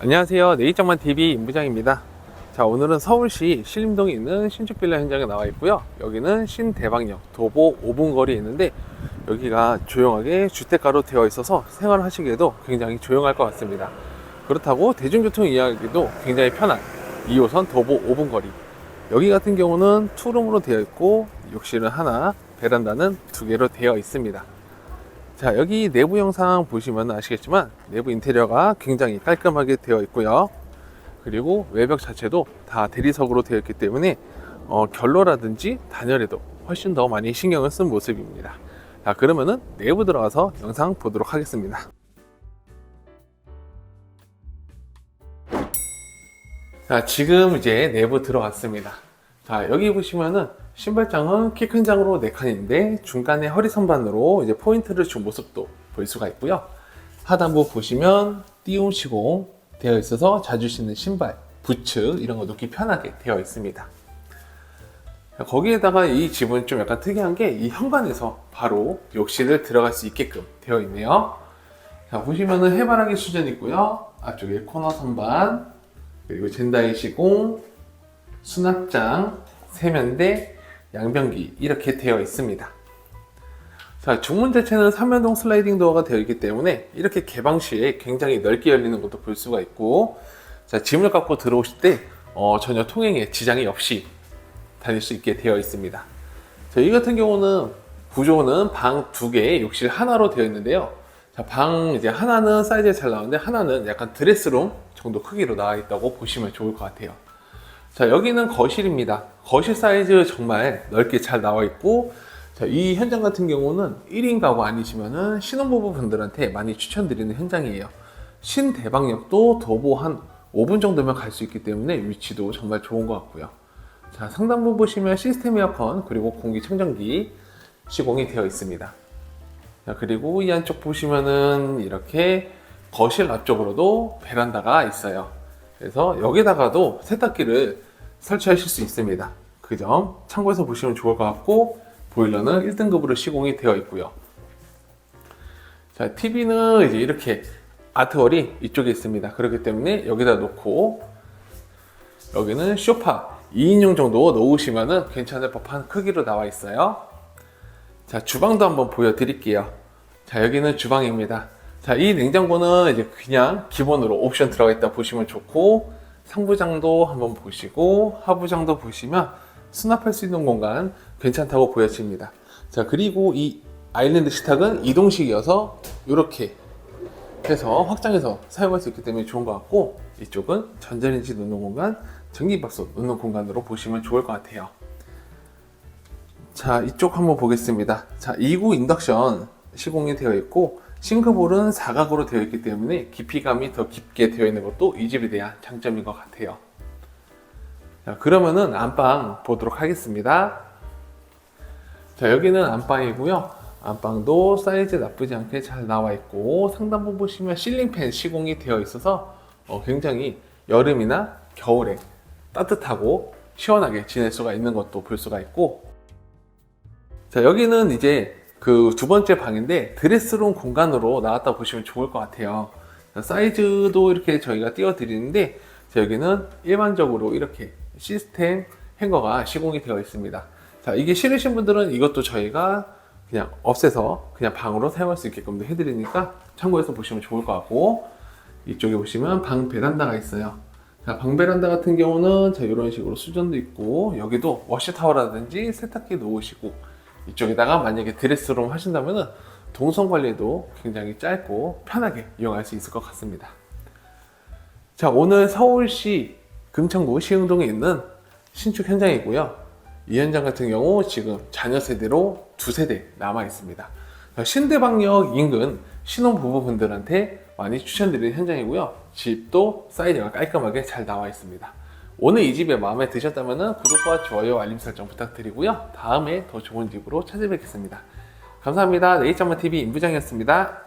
안녕하세요. 네이처만 TV 임부장입니다. 자, 오늘은 서울시 신림동에 있는 신축 빌라 현장에 나와 있고요. 여기는 신대방역 도보 5분 거리에 있는데 여기가 조용하게 주택가로 되어 있어서 생활하시기에도 굉장히 조용할 것 같습니다. 그렇다고 대중교통 이용하기도 굉장히 편한 2호선 도보 5분 거리. 여기 같은 경우는 투룸으로 되어 있고 욕실은 하나, 베란다는 두 개로 되어 있습니다. 자, 여기 내부 영상 보시면 아시겠지만 내부 인테리어가 굉장히 깔끔하게 되어 있고요. 그리고 외벽 자체도 다 대리석으로 되어 있기 때문에 어, 결로라든지 단열에도 훨씬 더 많이 신경을 쓴 모습입니다. 자, 그러면은 내부 들어가서 영상 보도록 하겠습니다. 자, 지금 이제 내부 들어왔습니다. 자, 여기 보시면은 신발장은 키 큰 장으로 4칸인데 중간에 허리 선반으로 이제 포인트를 준 모습도 볼 수가 있고요. 하단부 보시면 띄움 시공 되어 있어서 자주 신는 신발, 부츠 이런 거 놓기 편하게 되어 있습니다. 자, 거기에다가 이 집은 좀 약간 특이한 게 이 현관에서 바로 욕실을 들어갈 수 있게끔 되어 있네요. 자, 보시면은 해바라기 수전 있고요. 앞쪽에 코너 선반, 그리고 젠다이 시공, 수납장, 세면대, 양변기 이렇게 되어 있습니다. 자, 중문 자체는 3연동 슬라이딩 도어가 되어 있기 때문에 이렇게 개방 시에 굉장히 넓게 열리는 것도 볼 수가 있고 자, 짐을 갖고 들어오실 때 어, 전혀 통행에 지장이 없이 다닐 수 있게 되어 있습니다. 자, 이 같은 경우는 구조는 방 두 개, 욕실 하나로 되어 있는데요. 자, 방 이제 하나는 사이즈가 잘 나오는데 하나는 약간 드레스룸 정도 크기로 나와 있다고 보시면 좋을 것 같아요. 자, 여기는 거실입니다. 거실 사이즈 정말 넓게 잘 나와 있고, 자, 이 현장 같은 경우는 1인 가구 아니시면은 신혼부부 분들한테 많이 추천드리는 현장이에요. 신대방역도 도보 한 5분 정도면 갈 수 있기 때문에 위치도 정말 좋은 것 같고요. 자, 상단부 보시면 시스템 에어컨 그리고 공기청정기 시공이 되어 있습니다. 자, 그리고 이 안쪽 보시면은 이렇게 거실 앞쪽으로도 베란다가 있어요. 그래서 여기다가도 세탁기를 설치하실 수 있습니다. 그 점 참고해서 보시면 좋을 것 같고 보일러는 1등급으로 시공이 되어 있고요. 자, TV는 이제 이렇게 아트월이 이쪽에 있습니다. 그렇기 때문에 여기다 놓고 여기는 쇼파 2인용 정도 놓으시면은 괜찮을 법한 크기로 나와 있어요. 자, 주방도 한번 보여드릴게요. 자, 여기는 주방입니다. 자, 이 냉장고는 이제 그냥 기본으로 옵션 들어가 있다 보시면 좋고, 상부장도 한번 보시고, 하부장도 보시면 수납할 수 있는 공간 괜찮다고 보여집니다. 자, 그리고 이 아일랜드 식탁은 이동식이어서 이렇게 해서 확장해서 사용할 수 있기 때문에 좋은 것 같고, 이쪽은 전자레인지 놓는 공간, 전기밥솥 놓는 공간으로 보시면 좋을 것 같아요. 자, 이쪽 한번 보겠습니다. 자, 2구 인덕션 시공이 되어 있고, 싱크볼은 사각으로 되어 있기 때문에 깊이감이 더 깊게 되어 있는 것도 이 집에 대한 장점인 것 같아요. 자, 그러면은 안방 보도록 하겠습니다. 자, 여기는 안방이고요. 안방도 사이즈 나쁘지 않게 잘 나와 있고, 상단부 보시면 실링팬 시공이 되어 있어서 어, 굉장히 여름이나 겨울에 따뜻하고 시원하게 지낼 수가 있는 것도 볼 수가 있고, 자, 여기는 이제 그 두 번째 방인데 드레스룸 공간으로 나왔다 보시면 좋을 것 같아요. 자, 사이즈도 이렇게 저희가 띄워드리는데 자, 여기는 일반적으로 이렇게 시스템 행거가 시공이 되어 있습니다. 자, 이게 싫으신 분들은 이것도 저희가 그냥 없애서 그냥 방으로 사용할 수 있게끔 해드리니까 참고해서 보시면 좋을 것 같고 이쪽에 보시면 방 베란다가 있어요. 자, 방 베란다 같은 경우는 자, 이런 식으로 수전도 있고 여기도 워시타워라든지 세탁기 놓으시고 이쪽에다가 만약에 드레스룸 하신다면은 동선 관리도 굉장히 짧고 편하게 이용할 수 있을 것 같습니다. 자, 오늘 서울시 금천구 시흥동에 있는 신축 현장이고요. 이 현장 같은 경우 지금 자녀 세대로 두 세대 남아 있습니다. 신대방역 인근 신혼부부분들한테 많이 추천드리는 현장이고요. 집도 사이즈가 깔끔하게 잘 나와 있습니다. 오늘 이 집에 마음에 드셨다면 구독과 좋아요, 알림 설정 부탁드리고요. 다음에 더 좋은 집으로 찾아뵙겠습니다. 감사합니다. 네이처마TV 임부장이었습니다.